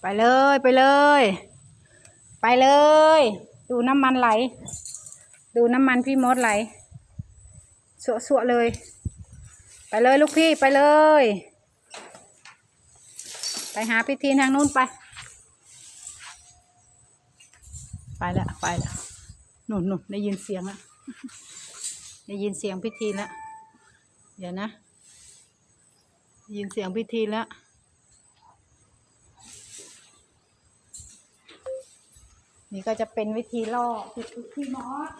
ไปเลยไปเลย ไปเลย ดูน้ำมันไหล ดูน้ำมันพี่มดไหลสวสวๆเลย ไปเลยลูกพี่ไปเลย ไปหาพิธีทางนู้นไป ไปแล้วไปแล้วหนุนหนุนได้ยินเสียงแล้วได้ยินเสียงพิธีแล้วเดี๋ยวนะได้ยินเสียงพิธีแล้ว นี่ก็จะเป็นวิธีล่อพี่พี่มอส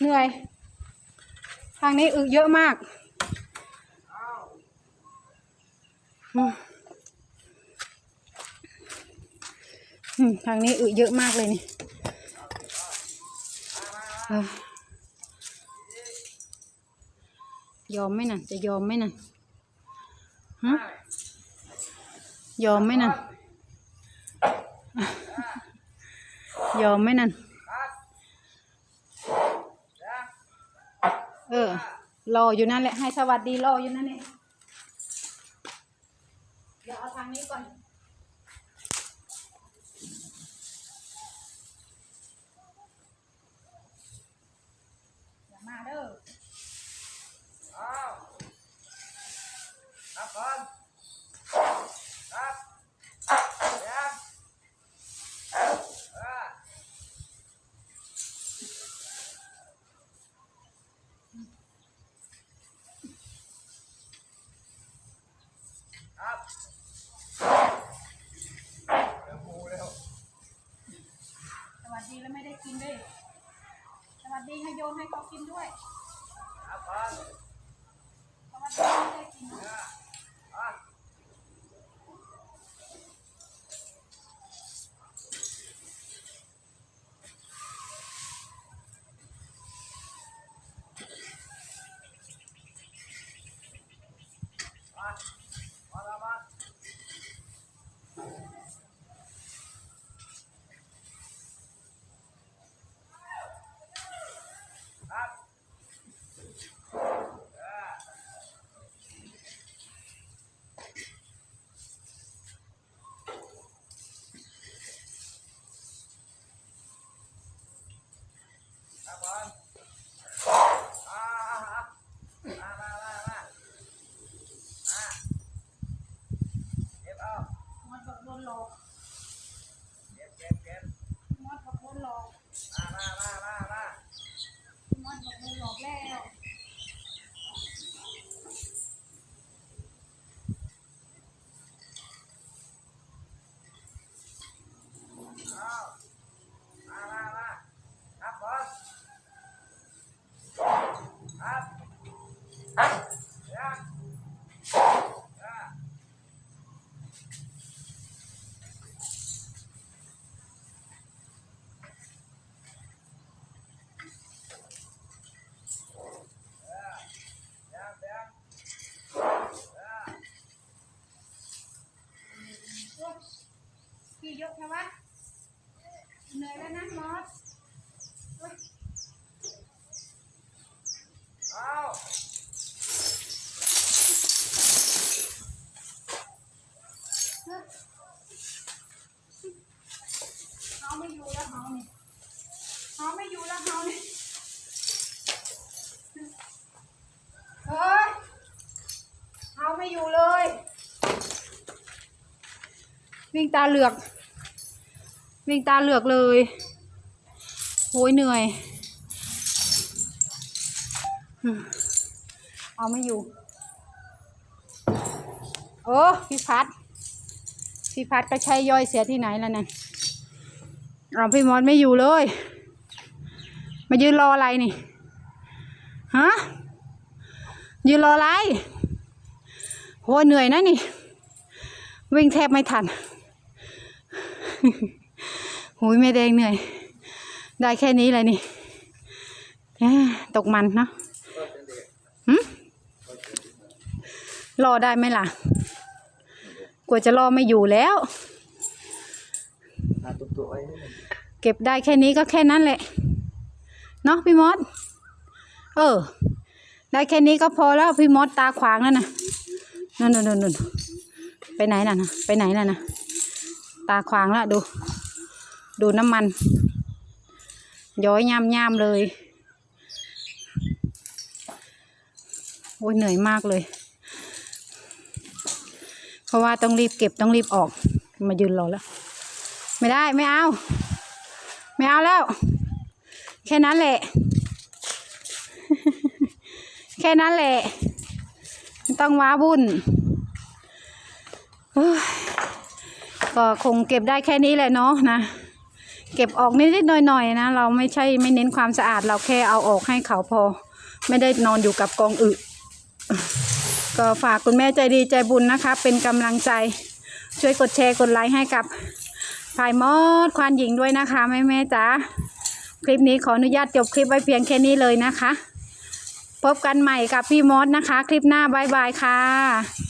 เหนื่อย ทางนี้อึเยอะมากทางนี้อึเยอะมากเลยนี่ยอมไหมน่ะจะยอมไหมน่ะฮะยอมไหมน่ะยอมไหมนั่น เออรออยู่นั่นแหละ ให้สวัสดีรออยู่นั่นเองเดี๋ยวเอาทางนี้ก่อน อย่ามาเด้อ ครับก่อนครับเดี๋ยวเออ ครับเร็วปูเร็ว สวัสดีแล้วไม่ได้กินด้วย สวัสดีให้ โยนให้เขากินด้วยครับก่อนสวัสดีไม่ได้กิน ยกนะวะเหนื่อยแล้วนะมอสเอาเขาไม่อยู่แล้วเขาเนี่ยเขาไม่อยู่แล้วเขาเนี่ยเฮ้ยเขาไม่อยู่เลย วิ่งตาเหลือก วิ่งตาเหลือกเลยโหยเหนื่อย เอาไม่อยู่ โอ้พี่พัดพี่พัดก็ใช้ย่อยเสียที่ไหนแล้วนั่นเอาพี่มอสไม่อยู่เลย มายืนรออะไรนี่ ฮะ ยืนรออะไร โหเหนื่อยนะนี่ วิ่งแทบไม่ทัน หูยแม่แดงเหนื่อย ได้แค่นี้เลยนี่ตกมันเนาะหึรอได้ไหมล่ะกลัวจะรอไม่อยู่แล้ว เก็บได้แค่นี้ก็แค่นั้นแหละ เนาะพี่มด เออ ได้แค่นี้ก็พอแล้วพี่มดตาขวางแล้วนะนั่นนั่นนั่นไปไหนน่ะนะ ไปไหนน่ะนะ ตาขวางแล้วดู ดูน้ำมัน ย้อยย่ำย่ำเลย โอ้ยเหนื่อยมากเลย เพราะว่าต้องรีบเก็บต้องรีบออก มายืนรอแล้ว ไม่ได้ไม่เอา ไม่เอาแล้ว แค่นั้นแหละ แค่นั้นแหละไม่ต้องว้าวุ่นก็คงเก็บได้แค่นี้แหละเนาะนะ เก็บออกนิดๆหน่อยๆนะ เราไม่ใช่ไม่เน้นความสะอาดเราแค่เอาออกให้เขาพอ ไม่ได้นอนอยู่กับกองอึก็ฝากคุณแม่ใจดีใจบุญนะคะ เป็นกำลังใจช่วยกดแชร์กดไลค์ให้กับพายมอดควานหญิงด้วยนะคะแม่แม่ๆจ๋าคลิปนี้ขออนุญาตจบคลิปไว้เพียงแค่นี้เลยนะคะ พบกันใหม่กับพี่มอดนะคะ คลิปหน้าบายบายค่ะ